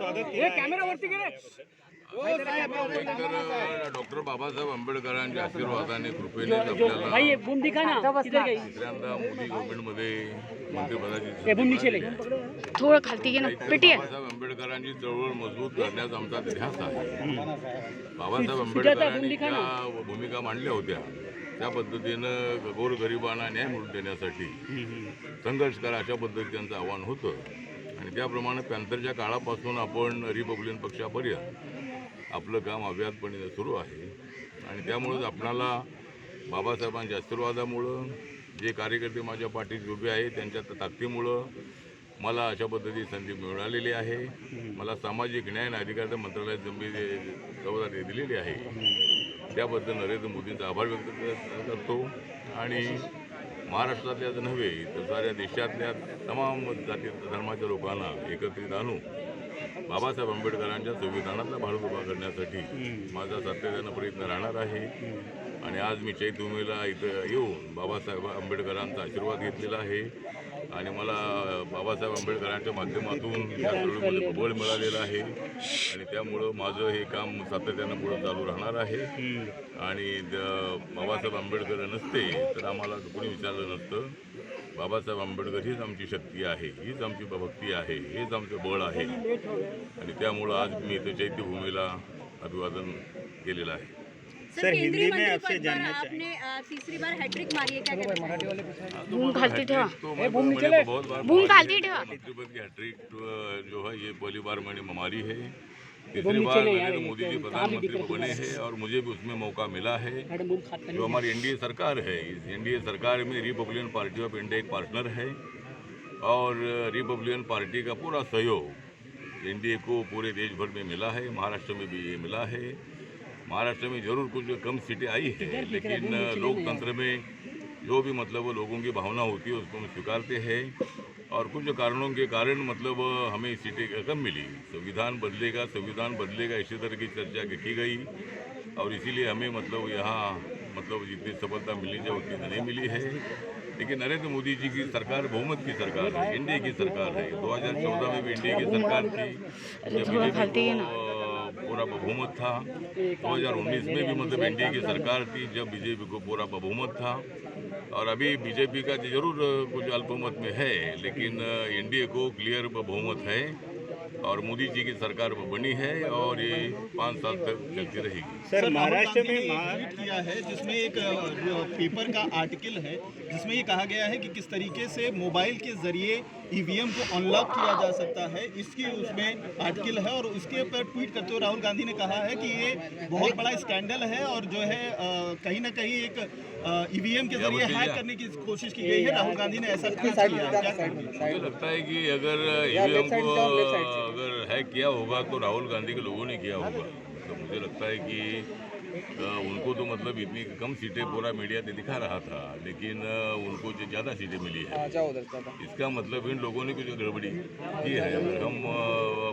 तर डॉक्टर बाबासाहेब आंबेडकरांच्या आशीर्वादाने कृपेने आपल्याला मोदी गव्हर्नमेंटमध्ये मंत्रिपदाची थोडं खालती घे ना. काहीतरी पेटी आहे. बाबासाहेब आंबेडकरांची चळवळ मजबूत करण्याचा आमचा ध्यास आहे. बाबासाहेब आंबेडकरांनी. ज्या भूमिका मांडल्या होत्या त्या पद्धतीनं गोरगरिबांना न्याय मिळवून देण्यासाठी संघर्ष करा अशा पद्धतीचं त्यांचं आव्हान होतं. आणि त्याप्रमाणे पॅन्थरच्या काळापासून आपण रिपब्लिकन पक्षापर्यंत आपलं काम अव्याहतपणे सुरू आहे. आणि त्यामुळंच आपणाला बाबासाहेबांच्या आशीर्वादामुळं जे कार्यकर्ते माझ्या पाठीत उभे आहेत त्यांच्या ताकदीमुळं मला अशा पद्धतीची संधी मिळालेली आहे. मला सामाजिक न्याय आणि अधिकार मंत्रालयात जबाबदारी दिलेली आहे. त्याबद्दल नरेंद्र मोदींचा आभार व्यक्त करतो. आणि महाराष्ट्रातल्याच नव्हे तर साऱ्या देशातल्या तमाम जाती धर्माच्या लोकांना एकत्रित आणू बाबासाहेब आंबेडकरांच्या संविधानातला भारत उभा करण्यासाठी माझा सातत्यानं प्रयत्न राहणार आहे. आणि आज मी चैतुमीला इथं येऊन बाबासाहेब आंबेडकरांचा आशीर्वाद घेतलेला आहे. आणि मला बाबासाहेब आंबेडकरांच्या माध्यमातून या चळवळीमध्ये बळ मिळालेलं आहे. आणि त्यामुळं माझं हे काम सातत्यानं पुढं चालू राहणार आहे. आणि बाबासाहेब आंबेडकर नसते तर आम्हाला कोणी विचारलं नसतं. बाबासाहेब आंबेडकर हीच आमची शक्ती आहे हीच आमची भक्ती आहे हेच आमचं बळ आहे. आणि त्यामुळं आज मी इथं चैत्यभूमीला अभिवादन केलेलं आहे. सर केंद्रीय मंत्री पद पर आपने तीसरी बार हैट्रिक मारी है क्या कहना चाहेंगे? बूम खालती ठेवा तो मैं- मैंने बहुत बार बूम खालती है। ठेवा। मंत्रिपद की हैट्रिक जो है ये पहली बार मैंने मारी है। तीसरी बार नरेंद्र मोदी जी प्रधानमंत्री बने हैं और मुझे भी उसमें मौका मिला है। जो हमारी एनडीए सरकार है इस एनडीए सरकार में रिपब्लिकन पार्टी ऑफ़ इंडिया एक पार्टनर है और रिपब्लिकन पार्टी का पूरा सहयोग एनडीए को पूरे देश भर में मिला है महाराष्ट्र में भी ये मिला है। महाराष्ट्र में ज़रूर कुछ कम सीटें आई है लेकिन लोकतंत्र में जो भी मतलब वो लोगों की भावना होती है उसको हम स्वीकारते हैं। और कुछ कारणों के कारण मतलब हमें सीटें कम मिली। संविधान बदलेगा संविधान बदलेगा इसी तरह की चर्चा की गई। और इसीलिए हमें मतलब यहाँ मतलब जितनी सफलता मिली चाहिए उतनी नहीं मिली है। लेकिन नरेंद्र मोदी जी की सरकार बहुमत की सरकार है एनडीए की सरकार है। 2014 में भी एनडीए की सरकार थी। जब पूरा बहुमत था। 2019 में भी मतलब एनडीए की सरकार थी जब बीजेपी को पूरा बहुमत था। और अभी बीजेपी का ज़रूर कुछ अल्पमत में है लेकिन एनडीए को क्लियर बहुमत है और मोदी जी की सरकार वो बनी है और ये पाँच साल तक चलती रहेगी। सर महाराष्ट्र में ट्वीट किया है जिसमें एक पेपर का आर्टिकल है जिसमें ये कहा गया है कि किस तरीके से मोबाइल के ज़रिए ईवीएम को अनलॉक किया जा सकता है। इसकी उसमें आर्टिकल है और उसके ऊपर ट्वीट करते हुए राहुल गांधी ने कहा है कि ये बहुत बड़ा स्कैंडल है और जो है कहीं ना कहीं एक ईवीएम के ज़रिए हैक करने की कोशिश की गई है। राहुल गांधी ने ऐसा? मुझे लगता है कि अगर ईवीएम को अगर हैक किया होगा तो राहुल गांधी के लोगों ने किया होगा। तो मुझे लगता है कि उनको तो मतलब इतनी कम सीटें पूरा मीडिया ने दिखा रहा था लेकिन उनको जो ज़्यादा सीटें मिली है। इसका मतलब इन लोगों ने कुछ गड़बड़ी की है अगर हम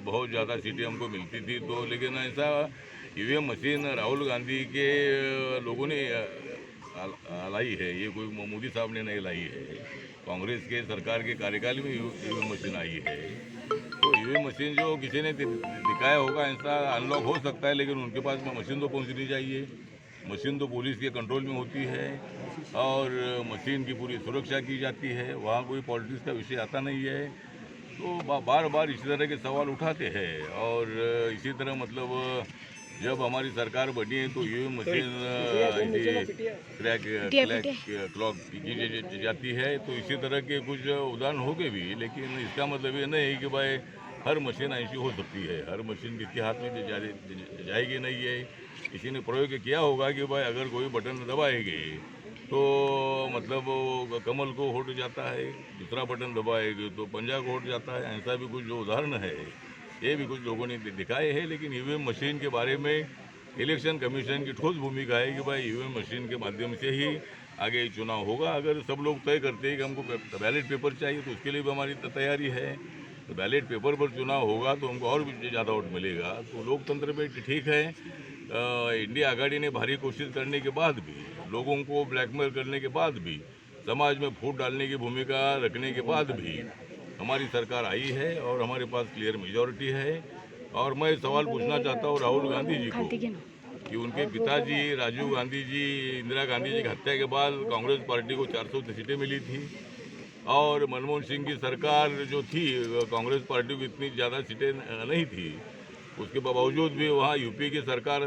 बहुत ज़्यादा सीटें हमको मिलती थी तो लेकिन ऐसा ईवीएम मशीन राहुल गांधी के लोगों ने लाई है ये कोई मोदी साहब ने नहीं लाई है। कांग्रेस के सरकार के कार्यकाल में ईवीएम मशीन आई है। तो ईवीएम मशीन जो किसी ने दिखाया होगा ऐसा अनलॉक हो सकता है लेकिन उनके पास में मशीन तो पहुंचनी चाहिए। मशीन तो पुलिस के कंट्रोल में होती है और मशीन की पूरी सुरक्षा की जाती है। वहाँ कोई पॉलिटिक्स का विषय आता नहीं है। तो बार बार इसी तरह के सवाल उठाते हैं और इसी तरह मतलब जब हमारी सरकार बनी है तो ये मशीन ऐसी क्रैक क्रैक क्लॉक की जा- जा- जाती है। तो इसी तरह के कुछ उदाहरण हो गए भी लेकिन इसका मतलब ये नहीं है कि भाई हर मशीन ऐसी हो सकती है। हर मशीन किसके हाथ में जाएगी नहीं है किसी ने प्रयोग किया होगा कि भाई अगर कोई बटन दबाएँगे तो मतलब कमल को होट जाता है। दूसरा बटन दबाएँगे तो पंजा को होट जाता है। ऐसा भी कुछ जो उदाहरण है, ये भी कुछ लोगों ने दिखाए हैं। लेकिन ईवीएम मशीन के बारे में इलेक्शन कमीशन की ठोस भूमिका है कि भाई ईवीएम मशीन के माध्यम से ही आगे चुनाव होगा। अगर सब लोग तय करते हैं कि हमको बैलेट पेपर चाहिए तो उसके लिए भी हमारी तैयारी है। तो बैलेट पेपर पर चुनाव होगा तो हमको और भी ज़्यादा वोट मिलेगा। तो लोकतंत्र में ठीक है। इंडिया आघाड़ी ने भारी कोशिश करने के बाद भी लोगों को ब्लैकमेल करने के बाद भी समाज में फूट डालने की भूमिका रखने के बाद भी हमारी सरकार आई है और हमारे पास क्लियर मेजोरिटी है। और मैं सवाल पूछना चाहता हूँ राहुल गांधी जी को कि उनके पिताजी राजीव गांधी जी इंदिरा गांधी जी की हत्या के बाद कांग्रेस पार्टी को 400 सीटें मिली थी। और मनमोहन सिंह की सरकार जो थी, कांग्रेस पार्टी को इतनी ज़्यादा सीटें नहीं थी। उसके बावजूद भी वहाँ यूपी की सरकार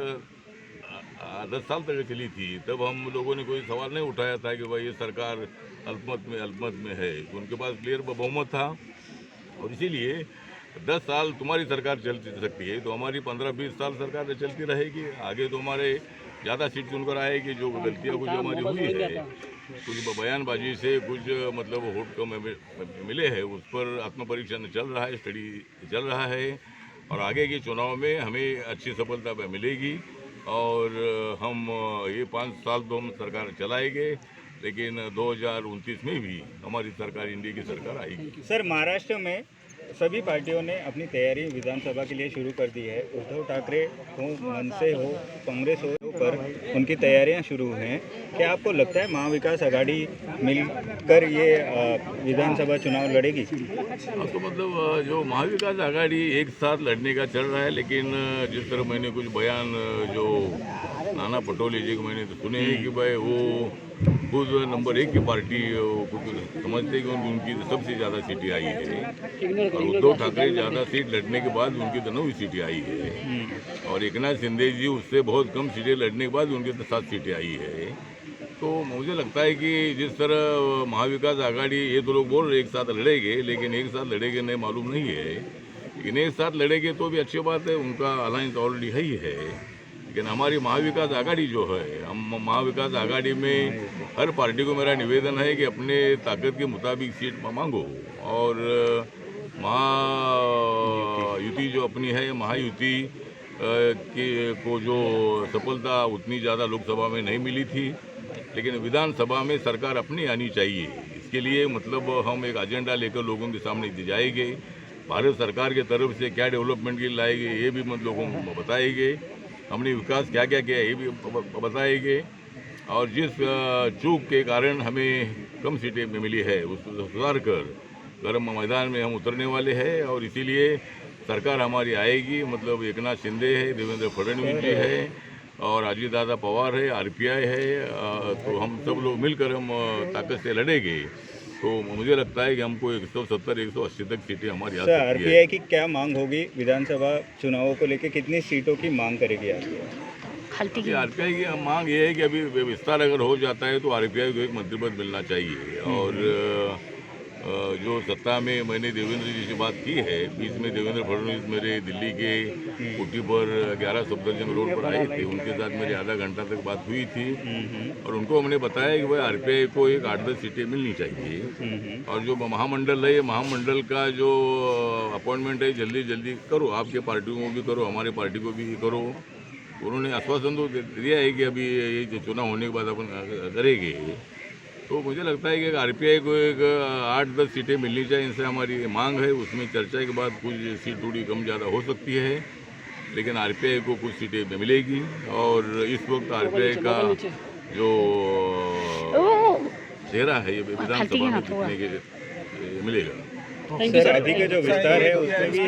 दस साल तक चली थी। तब हम लोगों ने कोई सवाल नहीं उठाया था कि भाई ये सरकार अल्पमत में अल्पमत में है। उनके पास क्लियर बहुमत था। और इसीलिए दस साल तुम्हारी सरकार चल सकती है तो हमारी पंद्रह बीस साल सरकार चलती रहेगी। आगे तो हमारे ज़्यादा सीट चुनकर आएगी जो गलतियाँ कुछ हमारी हुई है, कुछ बयानबाजी से कुछ मतलब वोट कम मिले हैं, उस पर आत्मपरीक्षण चल रहा है स्टडी चल रहा है और आगे के चुनाव में हमें अच्छी सफलता मिलेगी और हम ये पाँच साल तो हम सरकार चलाएँगे, लेकिन दो हज़ार उनतीस में भी हमारी सरकार इंडिया की सरकार आएगी। सर, महाराष्ट्र में सभी पार्टियों ने अपनी तैयारी विधानसभा के लिए शुरू कर दी है। उद्धव ठाकरे हो, मनसे हो, कांग्रेस हो पर उनकी तैयारियाँ शुरू हैं। क्या आपको लगता है महाविकास आघाड़ी मिलकर ये विधानसभा चुनाव लड़ेगी? तो मतलब जो महाविकास आघाड़ी एक साथ लड़ने का चल रहा है, लेकिन जिस तरह मैंने कुछ बयान जो नाना पटोले जी को मैंने तो सुने हैं कि भाई वो खुद नंबर एक की पार्टी खुद समझते हैं कि उन- उनकी तो सबसे ज़्यादा सीटें आई है। और उद्धव ठाकरे ज़्यादा सीट लड़ने के बाद उनकी तो नौवीं सीटें आई है। और एक नाथ शिंदे जी उससे बहुत कम सीटें लड़ने के बाद उनकी तो सात सीटें आई है। तो मुझे लगता है कि जिस तरह महाविकास आघाड़ी, ये तो लोग बोल रहे एक साथ लड़ेंगे, लेकिन एक साथ लड़ेंगे नहीं, मालूम नहीं है। लेकिन एक साथ लड़ेंगे तो भी अच्छी बात है, उनका अलायंस ऑलरेडी है ही है। लेकिन हमारी महाविकास आघाड़ी जो है, हम महाविकास आघाड़ी में हर पार्टी को मेरा निवेदन है कि अपने ताकत के मुताबिक सीट मांगो। और महायुति जो अपनी है, महायुति के, को जो सफलता उतनी ज़्यादा लोकसभा में नहीं मिली थी, लेकिन विधानसभा में सरकार अपनी आनी चाहिए। इसके लिए मतलब हम एक एजेंडा लेकर लोगों के सामने जाएँगे। भारत सरकार की तरफ़ से क्या डेवलपमेंट के लिए लाएँगे, ये भी मतलब लोगों को बताएँगे। हमने विकास क्या क्या किया ये भी बताएँगे। और जिस चूक के कारण हमें कम सीटें मिली है उसको सुधार कर गर्म मैदान में हम उतरने वाले हैं और इसीलिए सरकार हमारी आएगी। मतलब एक नाथ शिंदे है, देवेंद्र फडणवीस जी है और अजीत दादा पवार है आरपीआई है तो हम सब लोग मिलकर हम ताकत से लड़ेंगे। तो मुझे लगता है कि हमको 170 180 तक सीटें हमारी आ सर सकती है। आरपीआई की क्या मांग होगी विधानसभा चुनावों को लेकर? कितनी सीटों की मांग करेगी R P R P I की मांग ये है कि अभी विस्तार अगर हो जाता है तो आर पी आई को एक मंत्री पद मिलना चाहिए। और अ, जो सत्ता में मैंने देवेंद्र जी से बात की है बीच में देवेंद्र फडणवीस मेरे दिल्ली के कुटी पर ग्यारह सफदरजंग रोड पर आए थे। उनके साथ मेरी आधा घंटा तक बात हुई थी। और उनको हमने बताया कि भाई आरपीआई को एक आठ दस सीटें मिलनी चाहिए। और जो महामंडल है, ये महामंडल का जो अपॉइंटमेंट है, जल्दी जल्दी करो। आपके पार्टी को भी करो, हमारे पार्टी को भी करो। उन्होंने आश्वासन तो दिया है कि अभी ये चुनाव होने के बाद अपन करेंगे। तो मुझे लगता है कि आरपीआई को एक आठ दस सीटें मिलनी चाहिए इनसे हमारी मांग है उसमें चर्चा के बाद कुछ सीट थोड़ी कम ज़्यादा हो सकती है लेकिन आरपीआई को कुछ सीटें मिलेगी और इस वक्त आरपीआई का जो चेहरा है ये विधानसभा में जीतने के मिलेगा। सर अभी का जो विस्तार है उसमें भी